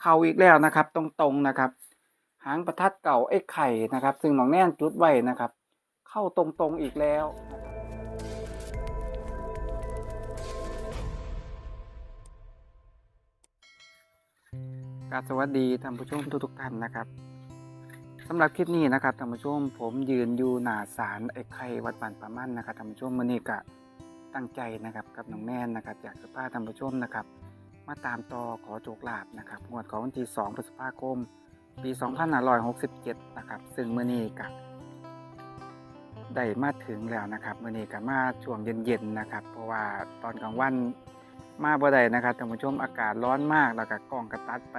เข้าอีกแล้วนะครับ ตรงๆนะครับ หางประทัดเก่าไอ้ไข่นะครับ ซึ่งน้องแน่นจุดไว้นะครับ เข้าตรงๆอีกแล้วนะครับกาสวัสดีท่านผู้ชมทุกๆท่านนะครับสำหรับคลิปนี้นะครับท่านผู้ชมผมยืนอยู่หน้าศาลไอ้ไข่วัดบ้านประมันนะครับท่านผู้ชมมื้อนี้ก็ตั้งใจนะครับกับน้องแน่นนะครับอยากจะพาท่านผู้ชมนะครับ มาตามต่อขอโจกลาบนะครับงวดของวันที่ 2 พฤษภาคม ปี 2567 นะครับ ซึ่งเมื้อนี้ก็ได้มาถึงแล้วนะครับเมื้อนี้ก็มาช่วงเย็นๆนะครับ เพราะว่าตอนกลางวันมาบ่ได้นะครับท่านผู้ชมอากาศร้อนมากแล้วก็กล้องกระตัดไป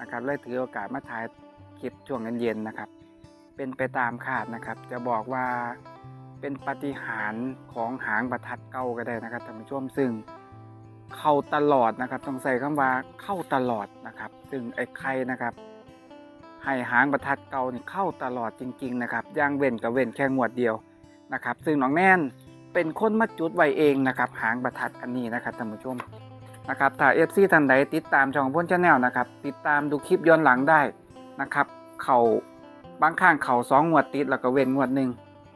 นะครับเลยถือโอกาสมาถ่ายคลิปช่วงเย็นๆนะครับ เป็นไปตามคาดนะครับ จะบอกว่าเป็นปฏิหารของหางประทัดเก่าก็ได้นะครับท่านผู้ชมซึ่ง เข้าตลอดนะครับ ต้องใส่คำว่าเข้าตลอดนะครับ ซึ่งไอ้ไข่นะครับ ให้หางประทัดเก่านี่เข้าตลอดจริง ๆ นะครับย่างเว้นกับเว้นแค่งวดเดียวนะครับ ซึ่งน้องแน่นเป็นคนมาจุดไว้เองนะครับ หางประทัดอันนี้นะครับท่านผู้ชมนะครับถ้าเอฟซีท่านใดติดตามช่องพ้นชาแนลนะครับ ติดตามดูคลิปย้อนหลังได้นะครับ เข่าบางข้างเข่าสองงวดติดแล้วก็เว้นงวดหนึ่ง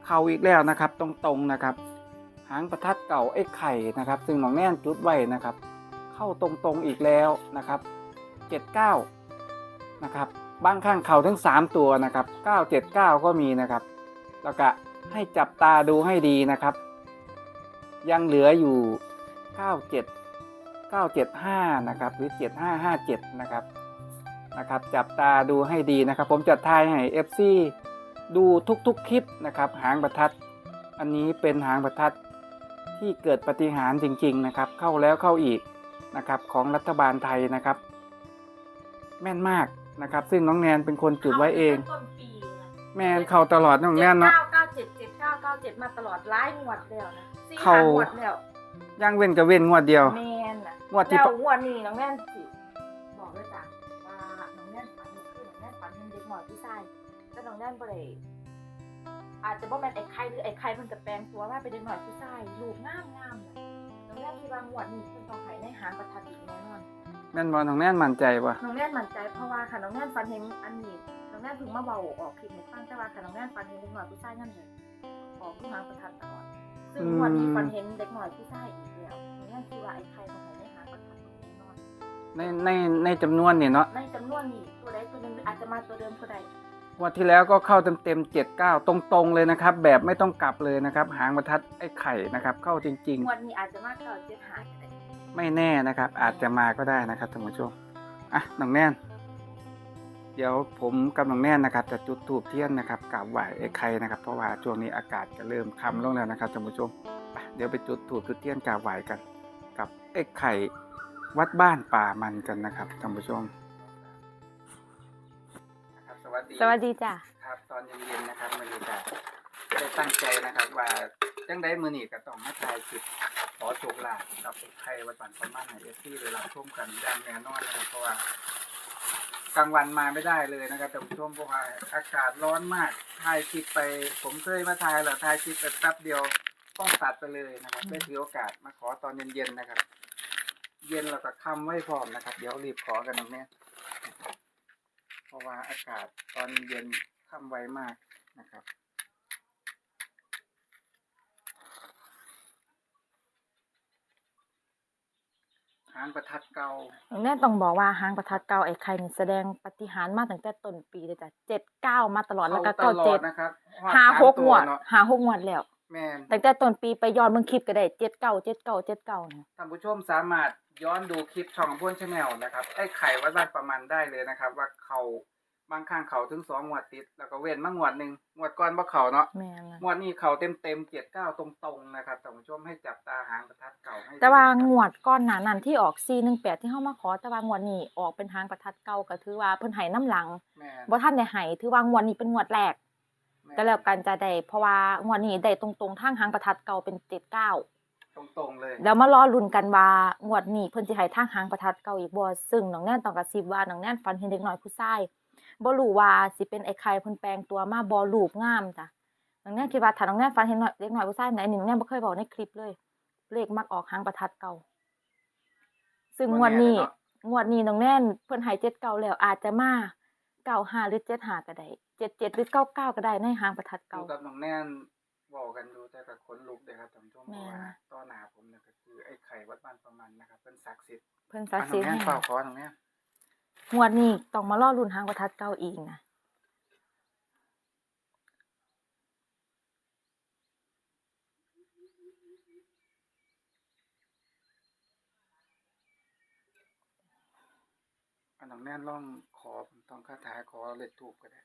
เข่าอีกแล้วนะครับ ตรงๆนะครับ หางประทัดเก่าไอ้ไข่นะครับ ซึ่งน้องแน่นจุดไว้นะครับ เข้าตรงๆอีกแล้วนะครับ79นะครับบางข้างเข่าทั้ง 3 ตัวนะครับ979 ก็มีนะครับ แล้วก็ให้จับตาดูให้ดีนะครับ ยังเหลืออยู่ 97 975 นะครับหรือ 7557 นะครับนะครับจับตาดูให้ดีนะครับ ผมจะทายให้ FC ดูทุกๆคลิปนะครับ หางประทัด อันนี้เป็นหางประทัด ที่เกิดปาฏิหารย์จริงๆนะครับ เข้าแล้วเข้าอีกนะครับของรัฐบาลไทยนะครับ แม่นมากนะครับ ซึ่งน้องแนนเป็นคนจุดไว้เอง ต้นปีนะแมนเข้าตลอดน้องแนนเนาะ เก้าเก้าเจ็ดเจ็ดเก้าเก้าเจ็ดมาตลอดหลายงวดแล้วนะสี่เขาห้า งวดแล้วย่างเว้นกับเว้นงวดเดียว แมนน่ะงวดที่แล้วงวดนี้น้องแน่นสิบอกเลยจ้ะว่าน้องแน่นฝันเมื่อคืนน้องแน่นฝันเห็นเด็กหน่อยพี่ชายแต่น้องแน่นบ่ได้ อาจจะบ่แม่นไอ้ไข่หรือไอ้ไข่มันจะแปลงตัวว่าเป็นเด็กหน่อยพี่ชายลูกงามงามๆน่ะน้องแน่นคิดว่างวดนี้เพิ่นต้องให้ในหางประทัดอีกแน่นอนแม่นบอลน้องแนนมั่นใจปะน้องแน่นมั่นใจเพราะว่าค่ะน้องแน่นฟันเห็นอันนี้น้องแน่นเพิ่งมาเบาออกคลิปในฟังแต่ว่าค่ะน้องแน่นฟันเห็นเด็กหน่อยผู้ชายนั่นเลยออกลูกหางประทัดตลอดซึ่งงวันนี้ฟันเห็นเด็กหน่อยผู้ชายอีกแล้วน้องแน่นคิดว่าไอ้ใครต้องให้ได้หางประทัดแน่นอนในในในจำนวนเนี่ยเนาะในจำนวนนี้ตัวใดตัวหนึ่งอาจจะมาตัวเดิมตัวใด งวดที่แล้วก็เข้าเต็มเต็มเจ็ดเก้าตรงๆเลยนะครับ แบบไม่ต้องกลับเลยนะครับ หางประทัดไอ้ไข่นะครับ เข้าจริง งวดนี้อาจจะมาเกิดเจ็ดหางก็ได้ๆ ไม่แน่นะครับ อาจจะมาก็ได้นะครับท่านผู้ชมอะน้องแนนเดี๋ยวผมกับน้องแนนนะครับ จะจุดธูปเทียนนะครับกราบไหว้ไอ้ไข่นะครับ เพราะว่าช่วงนี้อากาศจะเริ่มค่ำลงแล้วนะครับท่านผู้ชมไปเดี๋ยวไปจุดธูปจุดเทียนกราบไหว้กัน กับไอ้ไข่วัดบ้านป่ามันกันนะครับท่านผู้ชมนะครับสวัส ดีสวัสดีจ้ะครับ ตอนเย็นๆนะครับมือนี้ก็ได้ตั้งใจนะครับ ว่าจังได้มือนี้ก็ต้องมาถ่ายคลิปขอโชคลาภกับใครวัดบันประมาณไหนเอฟซีเวลาชมกันอย่างแน่นอนนะครับเพราะว่ากลางวันมาไม่ได้เลยนะครับท่านผู้ชมเพราะว่าอากาศร้อนมากถ่ายคลิปไป ผมเคยมาถ่ายแล้วถ่ายคลิปไปแป๊บเดียวต้องตัดไปเลยนะครับได้ถือโอกาสมาขอตอนเย็นๆนะครับ เย็นแล้วก็ค่ำไว้พร้อมนะครับ เดี๋ยวรีบขอกันตรงนี้ เพราะว่าอากาศตอนเย็นค่ำไวมากนะครับ หางประทัดเก่าน้องแน่นต้องบอกว่าหางประทัดเก่าไอ้ใครนี่แสดงปฏิหารย์มาตั้งแต่ต้นปีเลยจ้ะเจ็ดเก้ามาตลอดแล้วก็ตเก้าลอเจ็ดนะครับหาหกสมงวดเนาะหาหกงวดแล้วแม่นตั้งแต่ต้นปีไปย้อนเบิ่งคลิปก็ได้เจ็ดเก้าเจ็ดเก้าเจ็ดเก้าเนี่ยท่านผู้ชมสามารถ ย้อนดูคลิปช่องพ่นชาแนลนะครับไอ้ไข่วัดบ้านประมาณได้เลยนะครับ ว่าเขาบางข้างเขาถึงสองงวดติด แล้วก็เว้นมางวดหนึ่งงวดก่อนบ่เขาเนาะแม่นนะงวดนี้เขาเต็มเต็มเจ็ดเก้าตรงๆนะครับท่านผู้ชมให้จับตาหางประทัดเก่าให้ดีแต่ว่านะครับงวดก้อนหนานั้นที่ออก418ที่เฮามาขอแต่ว่างวดนี้ออกเป็นหางประทัดเก่าก็ถือว่าเพิ่นให้น้ำหลังแม่นบ่ทันได้ให้ถือว่างวดนี้เป็นงวดแรกม่น ก็แล้วกันจะได้เพราะว่างวดนี้ได้ตรงๆทางหางประทัดเก่าเป็น79 ตรงๆเลยแล้วมารอลุ้นกันว่างวดนี้เพิ่นสิให้ทางหางประทัดเก่าอีกบ่ซึ่งน้องแน่นต้องกระซิบว่าน้องแน่นฝันเห็นเด็กน้อยผู้ชายบ่รู้ว่าสิเป็นไอ้ไข่เพิ่นแปลงตัวมาบ่รูปงามจ้ะน้องแน่นคิดว่าถ้าน้องแน่นฝันเห็นเด็กน้อยผู้ชายไหนนี่น้องแน่นบ่เคยบอกในคลิปเลย เลขมักออกหางประทัดเก่า ซึ่งงวดนี้งวดนี้น้องแน่นเพิ่นให้เจ็ดเก้าแล้วอาจจะมาเก้าห้าหรือเจ็ดห้าก็ได้เจ็ดเจ็ดหรือเก้าเก้าก็ได้ในหางประทัดอเก่ายู่กับน้องแน่น บอกกันดูแต่กับขนลุกเลยครับท่านผู้ชมเพแม่ราะนว่านะต้อหนาผมเนี่ยก็คือไอ้ไข่วัดบ้านประมันนะครับเป็นศักดิ์สิทธิ์เพิ่นศักดิ์สิทธิ์อะน้องแน่นให้เฝ้าขอน้องแน่นงวดนี้ต้องมาล่อรุ่นหางประทัดเก่าอีกนะอะน้องแน่นลองขอต้องคาถาขอเลขถูกก็ได้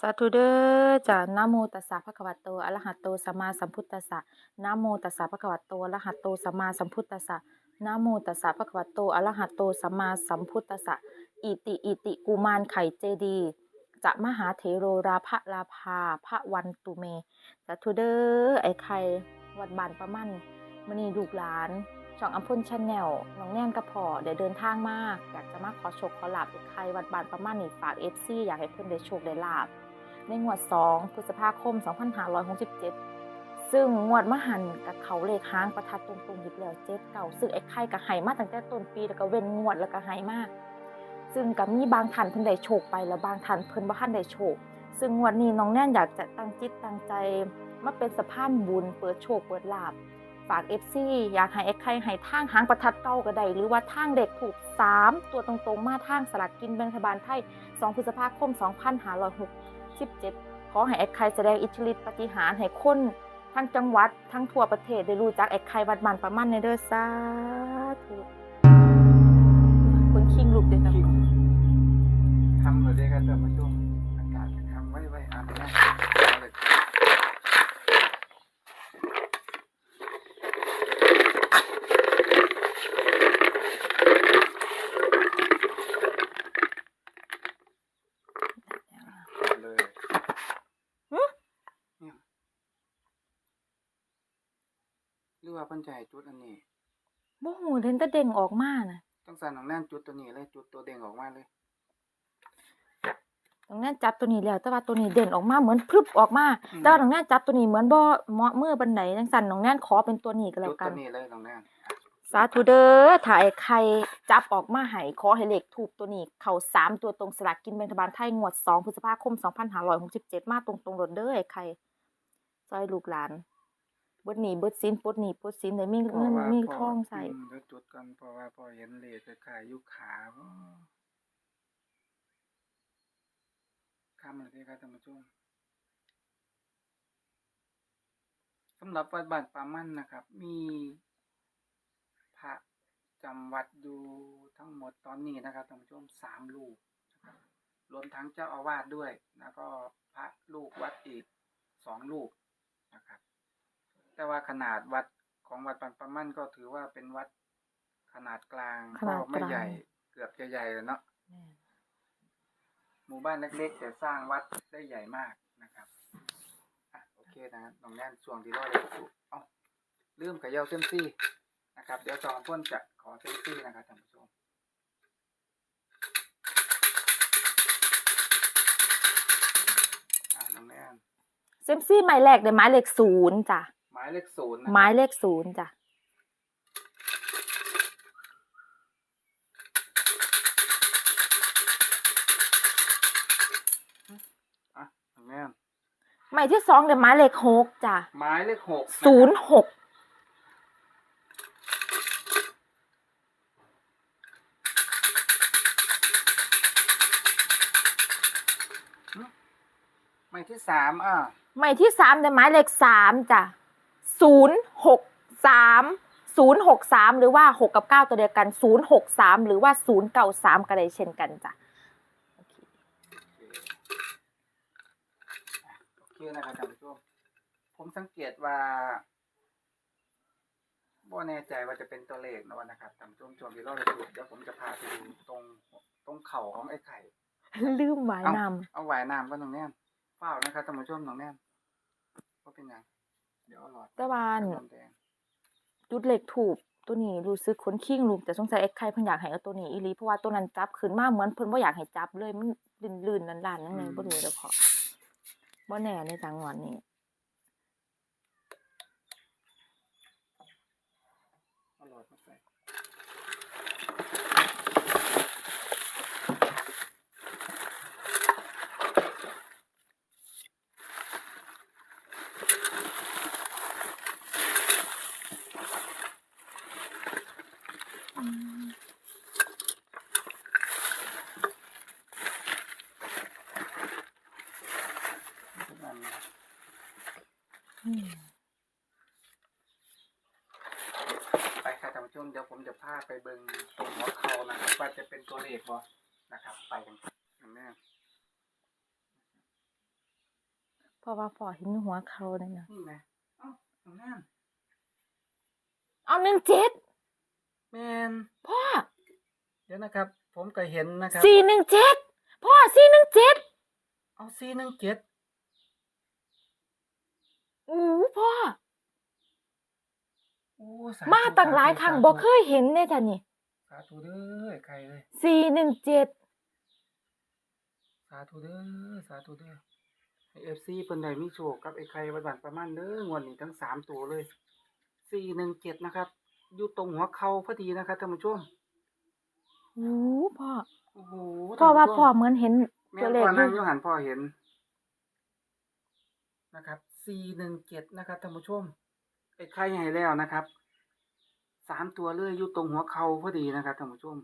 สาธุเด้อจ้ะนะโมตัสสะภะคะวะโตอะระหะโตสัมมาสัมพุทธัสสะนะโมตัสสะภะคะวะโตอะระหะโตสัมมาสัมพุทธัสสะนะโมตัสสะภะคะวะโตอะระหะโตสัมมาสัมพุทธัสสะอิติอิติกุมารไข่เจดีจะมหาเถโรราภลาภาพระวันตุเมสาธุเด้อไอ้ไข่วัดบานประมันมณีลูกหลาน ช่องอัมพลชาแนลน้องแน่นกระพอเดี๋ยวเดินทางมาก อยากจะมาขอโชคขอลาบไอ้ไข่วัดบานประมันนี่ฝากเอฟซีอยากให้เพื่อนได้โชคได้ลาบ ในงวด 2 พฤษภาคม 2567 ซึ่งงวดมหันกับเขาเลขค้างประทัดตรงๆอีกแล้วเจ็ดเก่าซึ่งไอ้ไข่กับไห้มาตั้งแต่ต้นปีแล้วก็เว้นงวดแล้วก็ไห้มาก ซึ่งกับมีบางท่านเพิ่นได้โชคไปแล้วบางท่านเพิ่นบ่ทันได้โชค ซึ่งงวดนี้น้องแน่นอยากจะตั้งจิตตั้งใจมาเป็นสะพานบุญเปิดโชคเปิดลาบ ฝาก FC อยากให้ไอ้ไข่ให้ทางหางประทัดเก้าก็ได้หรือว่าทางเด็กถูก 3 ตัวตรงๆ มาทางสลากกินแบ่งรัฐบาลไทย 2 พฤษภาคม 2567 ขอให้ไอ้ไข่แสดงอิทธิฤทธิปฏิหารให้คนทั้งจังหวัดทั้งทั่วประเทศได้รู้จักไอ้ไข่วัดมันประมันในเด้อสาธุคนคิงลูกเด้อครับทำเลยได้ครับท่านผู้ชมอากาศจะทำไว้ไว้อะแม่เอาเลยครับเอาเลย หึ เนี่ย หรือว่าเปัญจให้จุดอันนี้บ่หูเห็นแต่เด้งออกมาน่ะต้องสั่นของแน่นจุดตัวนี้เลยจุดตัวเด้งออกมาเลย ตรงนั้นจับตัวนี้แล้วแต่ว่าตัวนี้เด่นออกมาเหมือนพรึบออกมาอืม แต่ว่าตรงนั้นจับตัวนี้เหมือนบ่เหมาะมือบันไดจังซั่นน้องแน่นขอเป็นตัวนี้ก็แล้จุวดกัตัน วนี้เลยของแน่นสาธุเด้อถ่ายใครจับออกมาให้ขอให้เลขถูกตัวนี้ เข้าสามตัวตรงสลากกินแบ่งรัฐบาลไทยงวด2พฤษภาคม2567มาตรงๆโดดเด้อไอ้ใครซอยลูกหลาน เบิดหนี้เบิดสินปลดหนี้ปลดสินได้มีเพราะเงินว่ามีพ่ทองใส่มเดี๋ยวจุดกันเพราะว่าพอเห็นเลขขายยุคขาบ่ข้ามเลยเด้อครับท่านผู้ชมสำหรับวัดบ้านปามั่นนะครับ มีพระจำวัดอยู่ทั้งหมดตอนนี้นะครับท่านผู้ชมสามลูกนะครับรวมทั้งเจ้าอาวาสด้วย แล้วก็พระลูกวัดอีกสองลูกนะครับ แต่ว่าขนาดวัดของวัดปันปะมั่นก็ถือว่าเป็นวัดขนาดกลางขนาดก็ไม่กลางใหญ่ เกือบจะใหญ่แล้วเนาะหมู่บ้านเล็กๆแต่สร้างวัดได้ใหญ่มากนะครับอะโอเคนะครับตรงนั้นช่วงที่รอเลยถูกเอ้าลืมกับเยาเซยมซี่นะครับ เดี๋ยวจองพ่นจะขอเซยมซี่นะครับท่านผู้ชมอะน้องแนนเซมซี่หมายแรกได้หมายเลขศูนย์จ้ะหมายเลขศูนย์นะครับหมายเลขศูนย์จ้ะอะน้องแนนหมายที่สองได้หมายเลขหกจ้ะหมายเลขหกะครับศูนย์หกหมายที่สามอะ หมายที่สามได้หมายเลขสามจ้ะ ศูนย์หกสามศูนย์หกสามหรือว่าหกกับเก้าตัวเดียวกันศูนย์หกสามหรือว่าศูนย์เก้าสามก็ได้เช่นกันจ้ะโอเคโอเคนะครับท่านผู้ชมผมสังเกตว่าบ่แน่ใจว่าจะเป็นตัวเลขนะวะนะครับท่านผู้ชมช่วงที่เราจะดูเดี๋ยวผมจะพาไปดูตรงตรงเข่าของไอ้ไข่ลืมหมายนเอาหวายน้ำก็น้องแน่นเฝ้านะครับท่านผู้ชมน้องแน่นว่าเป็นยัง เดี๋ยวเอาหลอดำแต่ว่าน้ำแดงจุดเหล็กถูกตัวนี้รู้สึกขนคิงลูกแต่สงสัยไอ้ไข่เพิ่นอยากให้เอาตัวนี้อีหลีเพราะว่าตัวนั้นจับขึ้นมาเหมือนเพิ่นบ่อยากให้จับเลยมันลื่นๆลันๆนั่นเลยบ่รู้เด้อพอบ่แน่ในจังหวะนี้ เอาหลอดมาใส่ อืม ไปค่ะท่านผู้ชมเดี๋ยวผมจะพาไป เบิ่งตรงหัวเขานะครับว่าจะเป็นตัวเลขบ่นะครับ ไปกันครับแม่เพราะว่าพอเห็นหัวเขาเลยนะนี่ไหมเอ้าน้องแม่นเอาหนึ่งเจ็ดแม่นพ่อเดี๋ยวนะครับ ผมก็เห็นนะครับสี่หนึ่งเจ็ดพ่อสี่หนึ่งเจ็ดเอาซีหนึ่งเจ็ดอู้พ่อโอ้สธุ มาตั้งหลายสธุครั้งสธุบ่เคยเห็นเนี่ยจ้ะนี่สาธุเด้อใครเลยสี่หนึ่งเจ็ดสาธุเด้อสาธุเด้อให้เอฟซีเพิ่นได้มีโชคกับไอ้ไข่วัดบันประมาณเด้องวดนี้ทั้งสามตัวเลยสี่หนึ่งเจ็ดนะครับ อยู่ตรงหัวเข่าพอดีนะครับท่านผู้ชมอู้พ่อโอ้โหพ่อว่าท่นผู้ชมพ่อเหมือนเห็นแม่ตัวเลขพ่ออนั่งยู่อยูหันพ่อเห็น นะครับสี่หนึ่งเจ็ดนะครับท่านผู้ชม ไอ้ไข่ให้แล้วนะครับสามตัวเลยอยู่ตรงหัวเข่าพอดีนะครับท่านผู้ชม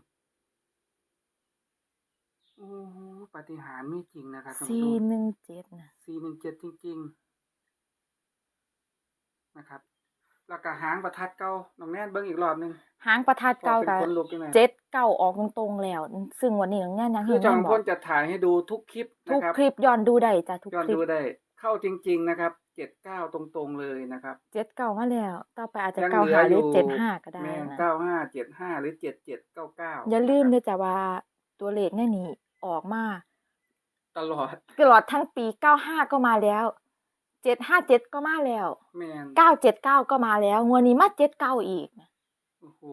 โอ้โหปาฏิหาริย์มีจริงนะครับท่านผู้สี่ชมหนึ่งเจ็ดนะสี่หนึ่งเจ็ดจริง ๆนะครับ แล้วก็หางประทัดเก้าน้องแน่นเบิ้งอีกรอบหนึงหางประทัดเก้าพอกัเป็นบคนลุกยังไงเจ็ดเก้าออกตรงๆแล้ว ซึ่งวันนี้น้องแน่นยังคือเห็นจอมบพอลกจะถ่ายให้ดูทุกคลิปทุนะกครับคลิปย้อนดูได้จ้ะทุกย้อนคลิป ดูได้ เข้าจริง ๆนะครับเจ็ดเก้าตรงๆเลยนะครับเจ็ดเก้ามาแล้ว ต่อไปอาจจะยังเก้าเหลือหาหรืออยู่เจ็ดห้าก็ได้แม่นะเก้าห้าเจ็ดห้าหรือเจ็ดเจ็ดเก้าเก้าอย่าลืมด้วยจ้ะว่าตัวเลขแน่นี้ออกมาตลอดตลอดทั้งปีเก้าห้าก็มาแล้วเจ็ดห้าเจ็ดก็มาแล้วแม่นเก้าเจ็ดเก้าก็มาแล้วงวดนี้มาเจ็ดเก้าอีกนะโอ้โห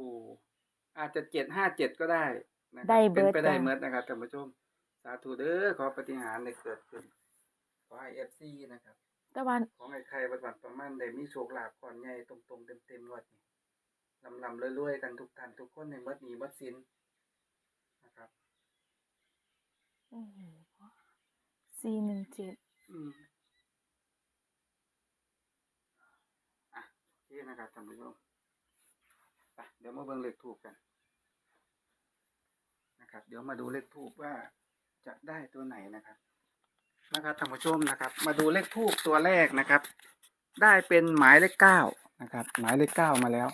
อาจจะเจ็ดห้าเจ็ดก็ได้นะครับได้เบิเป็นดไปได้จ้ะเมิดนะครับท่านผู้ชมสาธุเด้อขอปฏิหารย์ได้เกิดขึ้น ขอให้เอฟซีนะครับแต่ว่าของไอ้ไข่วัดวันประมาณได้มีโชคลาภก่อนใหญ่ตรงๆเต็มๆงวดนี้ลำลำๆรวยๆกันทุกท่านทุกคนในมัดนี้มัดสินนะครับสี่หนึ่งเจ็ดอืมอะโอเคนะครับท่านผู้ชมไปเดี๋ยวมาเบิ่งเลขทูบกันนะครับ เดี๋ยวมาดูเลขทูบว่าจะได้ตัวไหนนะครับ นะครับท่านผู้ชมนะครับ มาดูเลขทูบตัวแรกนะครับ ได้เป็นหมายเลขเก้านะครับ หมายเลขเก้ามาแล้ว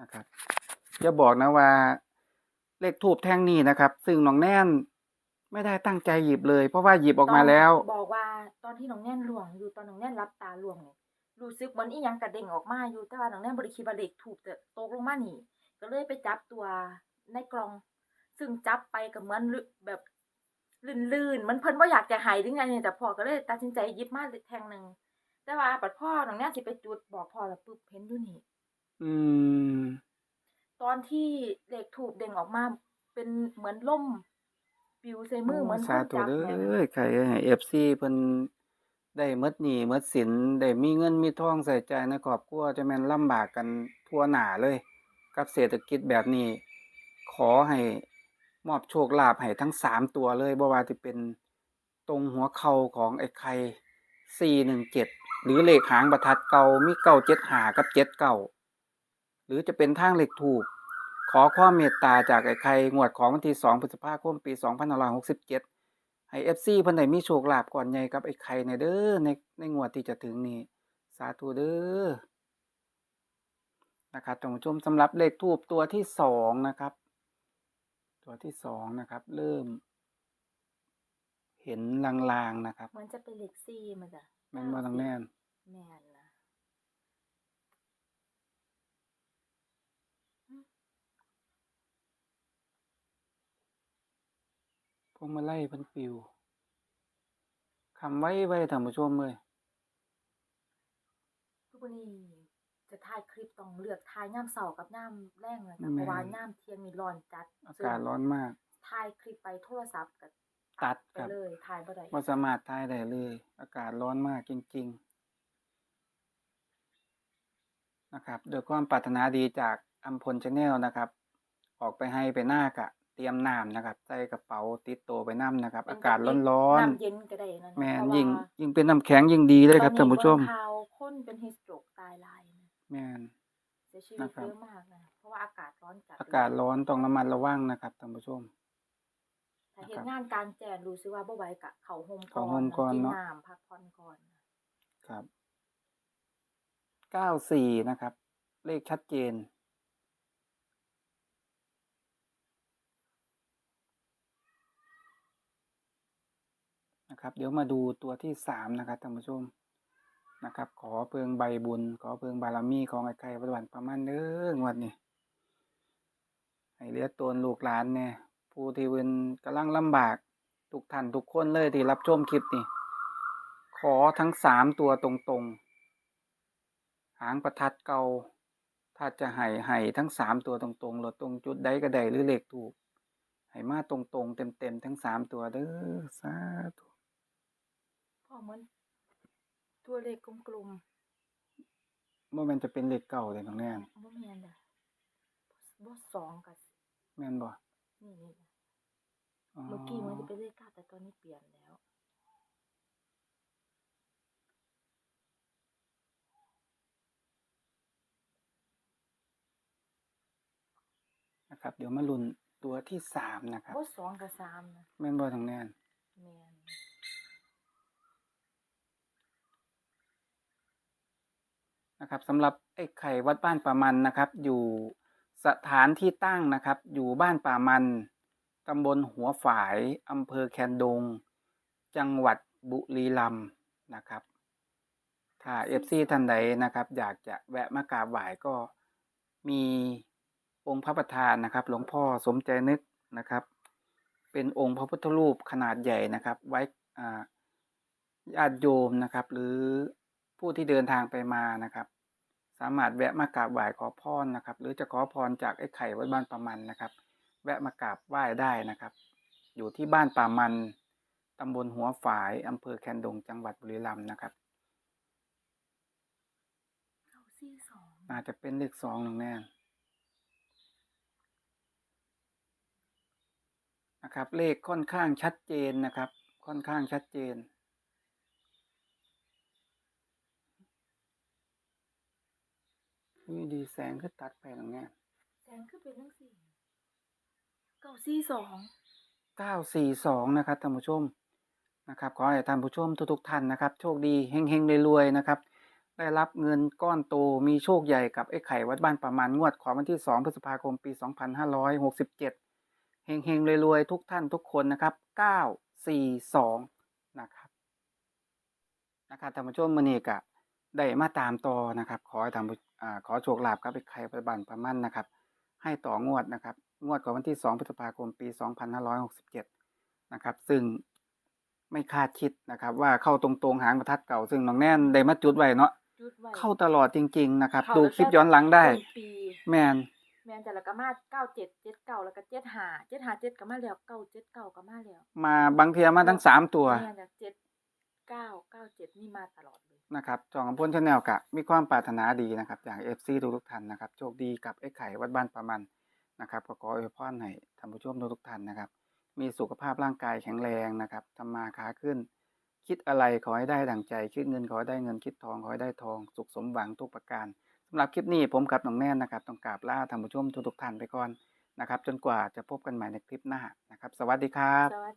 นะครับจะบอกนะว่าเลขทูบแท่งนี้นะครับ ซึ่งน้องแน่นไม่ได้ตั้งใจหยิบเลย เพราะว่าหยิบออกมาแล้ว บอกว่าตอนที่น้องแน่นหลวงอยู่ตอนน้องแน่นรับตาหลวงเนี่ยรู้สึกเหมือนอีหยังกระเด้งออกมาอยู่แต่ว่าน้องแน่นบริคิดว่าเลขถูกแต่ตกลงมานี่ ก็เลยไปจับตัวในกล่อง ซึ่งจับไปก็เหมือนแบบ ลื่นๆมันเพิ่นว่าอยากจะหายหรือไงเนี่ยแต่พ่อก็เลยตัดสินใจหยิบมาแท่งหนึ่งแต่ว่าปัดพ่อน้องแน่นสิไปจุดบอกพ่อแล้วปุ๊บเห็นอยู่นี่อืม ตอนที่เลขถูกเด้งออกมาเป็นเหมือนล่มปิวใส่มือเหมือนคสานธุจับเด้เนี่ยอใครให้เอฟซีเพิ่นได้หมดหนี้หมดสินได้มีเงินมีทองใส่ใจในครอบครัวจะแม่นลำบากกันทั่วหน้าเลย กับเศรษฐกิจแบบนี้ ขอให้ มอบโชคลาภให้ทั้งสามตัวเลยบ่ว่าจะเป็นตรงหัวเข่าของไอ้ไข่สี่หนึ่งเจ็ดหรือเลขหางประทัดเก่ามีเก้าเจ็ดหากับเจ็ดเก้าหรือจะเป็นทางเลขถูก ขอความเมตตาจากไอ้ไข่งวดของวันที่2พฤษภาคมปี2567ให้ FC เพิ่นได้มีโชคลาภก่อนใหญ่กับไอ้ไข่ในเด้อในในงวดที่จะถึงนี้สาธุเด้อนะครับท่านผู้ชมสำหรับเลขทูปตัวที่สองนะครับ ตัวที่สองนะครับ เริ่ม เห็นลางๆนะครับเหมือนจะเป็นเลขซี่มันจ้ะแม่นบ่ต้องแน่นแม่นนะพวงมาไล่เพิ่นปิวคำไว้ไว้ท่านผู้ชมเลยทุกวันนี้ จะถ่ายคลิปต้องเลือกถ่ายย่ามเสาร์กับย่ามแรงเลยจ้ะเพราะว่าย่ามเที่ยงนี่ร้อนจัดอากาศร้อนมาก ถ่ายคลิปไปโทรศัพท์ก็ตัดไปครับเลยถ่ายบ่ได้บ่สามารถทายได้เลย อากาศร้อนมากจริง ๆ นะครับด้วยความปรารถนาดีจากอัมพลชาแนลนะครับ ออกไปให้ไปหน้ากะ เตรียมน้ำนะครับ ใส่กระเป๋าติดตัวไปน้ำนะครับเป็นอากาศกะติกร้อนน้ำเย็นก็ได้นะๆแม่นเพราะว่ายิ่งยิ่งเป็นน้ำแข็งยิ่งดีเลยครับตอท่านผู้ชมเองข่าวคนเป็นฮิสโตรกตายหลายนะ แม่น เสียชีวินะตครับ เยอะมากนะเพราะว่าอากาศร้อนจัดอากาศร้อนต้องระมัดระวังนะครับท่านผู้ชม ถ้าเห็นงานกลารแจ้งรู้สึกว่าบ่ไหวกะเขาโฮมก่อนเข้าโฮมก่อนกินเนาะ น้ำพักผ่อนก่อน ครับ เก้าสี่นะครับ เลขชัดเจน นะครับ เดี๋ยวมาดูตัวที่สามนะครับท่านผู้ชม นะครับ ขอเพิงใบบุญ ขอเพิงบารมีของไอ้ไข่วัดวันประมาณเด้องวดนี้ให้เหลือตนลูกหลานเนี่ยผู้ที่เพิ่นกำลังลำบากทุกท่านทุกคนเลยที่รับชมคลิปนี้ขอทั้งสามตัวตรงๆ หางประทัดเก่าถ้าจะให้ให้ทั้งสามตัวตรงๆหรือตรงจุดใดก็ได้หรือเหลขถูกให้มาตรงๆ เต็มๆ ทั้งสามตัวเด้อสาธุพ่อมือน ตัวเลขกลมเมื่อมันจะเป็นเลขเก่าเลยน้องแน่นๆบ่แม่นเด้อบ่สองกับแม่นบ่นี่นี่อ๋อเมื่อกี้มันจะเป็นเลขเก้าแต่ตอนนี้เปลี่ยนแล้ว นะครับ เดี๋ยวมาลุ้นตัวที่สามนะครับบ่สองกับสามนะแม่นบ่น้องแน่นแม่น นะครับสำหรับไอ้ไข่วัดบ้านป่ามันนะครับ อยู่สถานที่ตั้งนะครับ อยู่บ้านป่ามันตำบลหัวฝายอำเภอแคนดง จังหวัดบุรีรัมย์นะครับ ถ้าเอฟซีท่านใดนะครับ อยากจะแวะมากราบไหว้ก็มีองค์พระประธานนะครับ หลวงพ่อสมใจนึกนะครับ เป็นองค์พระพุทธรูปขนาดใหญ่นะครับ ไว้อาญาติโยมนะครับ หรือผู้ที่เดินทางไปมานะครับ สามารถแวะมากราบไหว้ขอพรนะครับ หรือจะขอพรจากไอ้ไข่วัดบ้านป่ามันนะครับ แวะมากราบไหว้ได้นะครับ อยู่ที่บ้านป่ามันตำบลหัวฝายอำเภอแคนดงจังหวัดบุรีรัมย์นะครับเก้าสี่สองน่าจะเป็นเลขสองหนึ่งแน่นะครับ เลขค่อนข้างชัดเจนนะครับ ค่อนข้างชัดเจน วิดีแสงก็ตัดไปตรงเนี้ยแสงคือเป็นจังซี่เก้าสี่สองเก้าสี่สองนะครับท่านผู้ชมนะครับขอให้ท่านผู้ชมทุกๆท่านนะครับ โชคดีเฮงๆรวยๆนะครับ ได้รับเงินก้อนโตมีโชคใหญ่กับไอ้ไข่วัดบ้านประมาณงวดของวันที่ 2 พฤษภาคมปี 2567เฮงๆรวยๆทุกท่านทุกคนนะครับ 942 นะครับนะครับท่านผู้ชมมื้อนี้ก็ได้มาตามต่อนะครับ ขอให้ท่านผู้ อ่าขอโชคลาภกับไอ้ไข่วัดบ้านประมาณนะครับ ให้ต่องวดนะครับ งวดของวันที่ 2 พฤษภาคมปี 2567 นะครับ ซึ่งไม่คาดคิดนะครับ ว่าเข้าตรงๆหางประทัดเก่า ซึ่งน้องแน่นได้มาจุดไว้เนาะจุดไว้เข้าตลอดจริง ๆ นะครับเข้าดูตั้งคลิปแต่ย้อนหลังได้ต้นปีแมนแม่นแต่ละก็มาเก้าเจ็ดเจ็ดเก้าแล้วก็เจ็ดห้าเจ็ดห้าเจ็ดก็มาแล้วเก้าเจ็ดเก้าก็มาแล้ว มาบางเทียมาทั้ง3ตัวแม่นจากเจ็ด เก้าเก้าเจ็ดนี่มาตลอดเลยนะครับจองอำพลชาแนลกะมีความปรารถนาดีนะครับอย่างเอฟซีทุกๆท่านนะครับโชคดีกับไอ้ไข่วัดบ้านประมันนะครับก็ขออวยพรให้ท่านผู้ชมทุกๆท่านนะครับ มีสุขภาพร่างกายแข็งแรงนะครับทำมาค้าขึ้น คิดอะไรขอให้ได้ดังใจ คิดเงินขอให้ได้เงินคิดทองขอให้ได้ทอง สุขสมหวังทุกประการสำหรับคลิปนี้ผมกับน้องแน่นนะครับต้องกราบลาท่านผู้ชมทุกๆท่านไปก่อนนะครับ จนกว่าจะพบกันใหม่ในคลิปหน้านะครับ สวัสดีครับ สวัส